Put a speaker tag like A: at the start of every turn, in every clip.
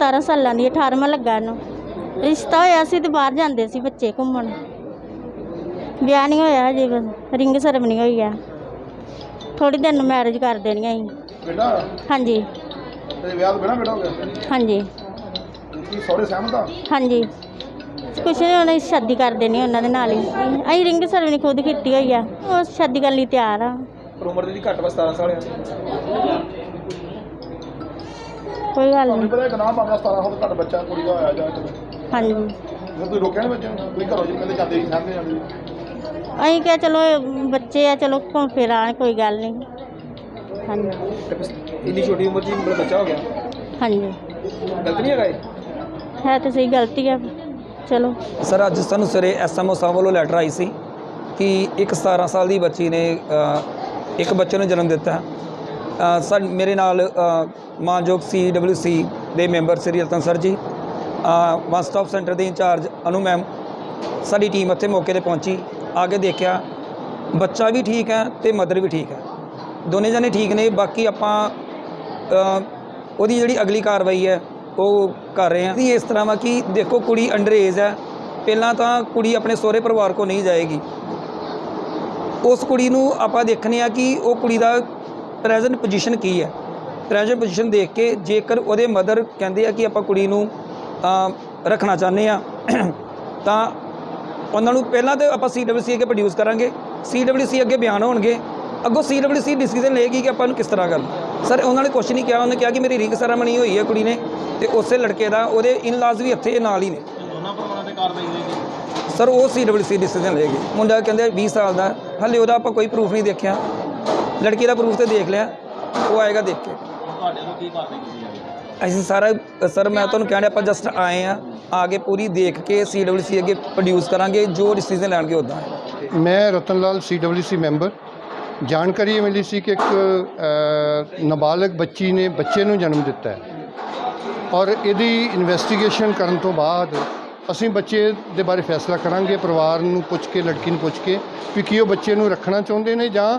A: 17 ਸਾਲਾਂ ਦੀ 18ਵਾਂ ਲੱਗਾ ਇਹਨੂੰ। ਰਿਸ਼ਤਾ ਹੋਇਆ ਸੀ ਤੇ ਬਾਹਰ ਜਾਂਦੇ ਸੀ ਬੱਚੇ ਘੁੰਮਣ। ਵਿਆਹ ਨਹੀਂ ਹੋਇਆ ਹਜੇ ਬਸ ਰਿੰਗ ਸਰਮਨੀ ਹੋਈ ਆ। ਥੋੜੀ ਦਿਨ ਨੂੰ ਮੈਰਿਜ ਕਰ ਦੇਣੀ ਆ ਅਸੀਂ।
B: ਬੇਟਾ?
A: ਹਾਂਜੀ।
B: ਤੇ ਵਿਆਹ ਤੋਂ ਬਿਨਾ ਬੇਟਾ ਹੋ ਗਿਆ?
A: ਹਾਂਜੀ।
B: ਕੀ ਸਹੁਰੇ ਸਹਿਮਤ ਆ?
A: ਹਾਂਜੀ। ਕੁਛ ਨਹੀਂ ਉਹਨਾਂ ਦੀ ਸ਼ਾਦੀ ਕਰ ਦੇਣੀ ਉਹਨਾਂ ਦੇ ਨਾਲ ਹੀ। ਅਸੀਂ ਰਿੰਗ ਸਰਮਨੀ ਖੁਦ ਕੀਤੀ ਹੋਈ ਆ। ਉਹ ਸ਼ਾਦੀ ਕਰਨ ਲਈ ਤਿਆਰ ਆ।
B: ਪਰ ਉਮਰ ਦੀ ਘੱਟ ਵਾ 17 ਸਾਲ ਆ।
A: ਕੋਈ ਗੱਲ
B: ਤੁਹਾਨੂੰ
A: ਨਹੀਂ।
B: ਪਤਾ ਇੱਕ ਨਾਮ ਆਉਂਦਾ 17 ਸਾਲ ਤੋਂ ਘੱਟ ਬੱਚਾ ਕੁੜੀ ਦਾ ਹੋਇਆ ਜਾਂ ਤੇ
A: ਹਾਂਜੀ।
B: ਫਿਰ ਤੁਸੀਂ ਰੋਕਿਆ ਨਹੀਂ ਬੱਚੇ ਨੂੰ? ਤੁਸੀਂ ਘਰੋਂ ਜਿੰਨੇ ਦੇ ਜਾਂਦੇ ਸੀ ਸਾਹਮਣੇ ਜਾਂਦੇ।
A: ਅਸੀਂ ਕਿਹਾ ਚਲੋ ਇਹ ਬੱਚੇ ਆ ਚਲੋ ਘੁੰਮ ਫਿਰ ਆਉਣ ਕੋਈ ਗੱਲ ਨਹੀਂ। ਹਾਂਜੀ।
B: ਇੰਨੀ ਛੋਟੀ ਉਮਰ 'ਚ ਹੀ ਮੇਰਾ ਬੱਚਾ ਹੋ ਗਿਆ?
A: ਹਾਂਜੀ।
B: ਗਲਤ ਨਹੀਂ ਹੈਗਾ ਇਹ?
A: ਹੈ ਤਾਂ ਸਹੀ ਗਲਤੀ ਆ। ਚਲੋ।
C: ਸਰ ਅੱਜ ਸਾਨੂੰ ਸਵੇਰੇ ਐਸਐਮਓ ਸਾਹਿਬ ਵੱਲੋਂ ਲੈਟਰ ਆਈ ਸੀ ਕਿ ਇੱਕ 17 ਸਾਲ ਦੀ ਬੱਚੀ ਨੇ ਅ, ਇੱਕ ਬੱਚੇ ਨੂੰ ਜਨਮ ਦਿੱਤਾ। ਹੈ ਅ, ਸਰ ਮੇਰੇ ਨਾਲ ਅ, ਮਾਨਯੋਗ ਸੀ ਦੇ member Shri Ratan sir ji one stop centre ਦੇ ਇੰਚਾਰਜ ਅਨੂ ਮੈਮ ਸਾਡੀ ਟੀਮ ਇੱਥੇ ਮੌਕੇ ਤੇ ਪਹੁੰਚੀ, ਆ ਕੇ ਦੇਖਿਆ, ਬੱਚਾ ਵੀ ਠੀਕ ਹੈ ਤੇ ਮਦਰ ਵੀ ਠੀਕ ਹੈ। ਦੋਨੇ ਜਣੇ ਠੀਕ ਨੇ, ਬਾਕੀ ਆਪਾਂ ਉਹਦੀ ਜਿਹੜੀ ਅਗਲੀ ਕਾਰਵਾਈ ਹੈ, ਉਹ ਕਰ ਰਹੇ ਹਾਂ। ਵੀ ਇਸ ਤਰ੍ਹਾਂ ਵਾ ਕਿ ਦੇਖੋ ਕੁੜੀ ਅੰਡਰ ਏਜ ਹੈ, ਪਹਿਲਾਂ ਤਾਂ ਕੁੜੀ ਆਪਣੇ ਸਹੁਰੇ ਪਰਿਵਾਰ ਕੋ ਨਹੀਂ ਜਾਏਗੀ। ਉਸ ਕੁੜੀ ਨੂੰ ਆਪਾਂ ਦੇਖਨੇ ਆ ਕਿ ਉਹ ਕੁੜੀ ਦਾ ਪ੍ਰੈਜ਼ੈਂਟ ਪੋਜੀਸ਼ਨ ਕੀ ਹੈ। ਪ੍ਰੈਜ਼ੈਂਟ ਪੋਜੀਸ਼ਨ ਦੇਖ ਕੇ ਜੇਕਰ ਉਹਦੇ ਮਦਰ ਕਹਿੰਦੇ ਆ ਕਿ ਆਪਾਂ ਕੁੜੀ ਨੂੰ ਰੱਖਣਾ ਚਾਹੁੰਦੇ ਆ ਤਾਂ ਉਹਨਾਂ ਨੂੰ ਪਹਿਲਾਂ ਤੇ ਆਪਾਂ ਸੀਡਬਲਯੂਸੀ ਅੱਗੇ ਪ੍ਰੋਡਿਊਸ ਕਰਾਂਗੇ। ਸੀਡਬਲਯੂਸੀ ਅੱਗੇ ਬਿਆਨ ਹੋਣਗੇ। ਅੱਗੋਂ ਸੀਡਬਲਯੂਸੀ ਡਿਸੀਜਨ ਲਏਗੀ ਕਿ ਆਪਾਂ ਨੂੰ ਕਿਸ ਤਰ੍ਹਾਂ ਕਰਨਾ। ਸਰ ਉਹਨਾਂ ਨੇ ਕੁਛ ਨਹੀਂ ਕਿਹਾ ਉਹਨੇ ਕਿਹਾ ਕਿ ਮੇਰੀ ਰਿੰਗ ਸੈਰਾਮਨੀ ਹੋਈ ਹੈ ਕੁੜੀ ਨੇ ਤੇ ਉਸੇ ਲੜਕੇ ਦਾ ਉਹਦੇ ਇਨ-ਲਾਜ਼ ਵੀ ਇੱਥੇ ਨਾਲ ਹੀ ਨੇ।
B: ਦੋਨਾਂ ਪਰਿਵਾਰਾਂ ਤੇ ਕਾਰਵਾਈ ਹੋਏਗੀ।
C: ਸਰ ਉਹ ਸੀਡਬਲਯੂਸੀ ਡਿਸੀਜਨ ਲਏਗੀ। ਮੁੰਡਾ ਕਹਿੰਦੇ 20 ਸਾਲ ਦਾ ਹਲੇ ਉਹਦਾ ਆਪਾਂ ਕੋਈ ਪ੍ਰੂਫ ਨਹੀਂ ਦੇਖਿਆ। ਲੜਕੀ ਦਾ ਪ੍ਰੂਫ ਤੇ ਦੇਖ ਲਿਆ ਉਹ ਆਏਗਾ ਦੇਖ ਕੇ।
B: ਤੁਹਾਡੇ ਤੋਂ ਕੀ ਕਾਰਵਾਈ ਕੀਤੀ ਜਾਵੇਗੀ
C: ਅਸੀਂ ਸਾਰਾ ਸਰ ਮੈਂ ਤੁਹਾਨੂੰ ਕਹਿਣ ਡਿਆ ਆਪਾਂ ਜਸਟ ਆਏ ਆ ਆਗੇ ਪੂਰੀ ਦੇਖ ਕੇ ਸੀਡਬਲਯੂਸੀ ਅੱਗੇ ਪ੍ਰੋਡਿਊਸ ਕਰਾਂਗੇ ਜੋ ਡਿਸੀਜਨ ਲੈਣਗੇ ਉਦਾਂ
D: ਮੈਂ ਰਤਨ ਲਾਲ ਸੀਡਬਲਯੂਸੀ ਮੈਂਬਰ ਜਾਣਕਾਰੀ ਇਹ ਮਿਲੀ ਸੀ ਕਿ ਇੱਕ ਨਾਬਾਲਗ ਬੱਚੀ ਨੇ ਬੱਚੇ ਨੂੰ ਜਨਮ ਦਿੱਤਾ ਹੈ। ਔਰ ਇਹਦੀ ਇਨਵੈਸਟੀਗੇਸ਼ਨ ਕਰਨ ਤੋਂ ਬਾਅਦ ਅਸੀਂ ਬੱਚੇ ਦੇ ਬਾਰੇ ਫੈਸਲਾ ਕਰਾਂਗੇ ਪਰਿਵਾਰ ਨੂੰ ਪੁੱਛ ਕੇ ਲੜਕੀ ਨੂੰ ਪੁੱਛ ਕੇ ਵੀ ਕੀ ਉਹ ਬੱਚੇ ਨੂੰ ਰੱਖਣਾ ਚਾਹੁੰਦੇ ਨੇ ਜਾਂ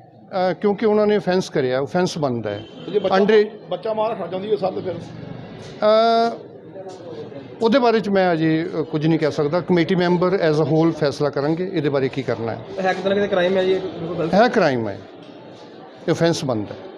D: ਅ, ਕਿਉਂਕਿ ਉਹਨਾਂ ਨੇ offense ਕਰਿਆ offense ਬਣਦਾ ਹੈ।
B: ਜੇ ਬੱਚਾ
D: ਅੰਡਰ
B: ਬੱਚਾ ਮਾਰ ਰੱਖਣਾ ਚਾਹੁੰਦੀ ਹੈ ਸਭ ਤੋਂ ਫਿਰ?
D: ਅ, ਉਹਦੇ ਬਾਰੇ ਚ ਮੈਂ ਅਜੇ ਅ, ਕੁਝ ਨਹੀਂ ਕਹਿ ਸਕਦਾ। Committee member as a whole ਫੈਸਲਾ ਕਰਾਂਗੇ ਇਹਦੇ ਬਾਰੇ ਕੀ ਕਰਨਾ ਹੈ।
B: ਹੈ ਕਿਤੇ ਨਾ ਕਿਤੇ ਕ੍ਰਾਈਮ ਹੈ ਜੀ? ਇਹ ਬਿਲਕੁਲ ਗਲਤ
D: ਹੈ ਕ੍ਰਾਈਮ ਹੈ। offense ਬਣਦਾ ਹੈ।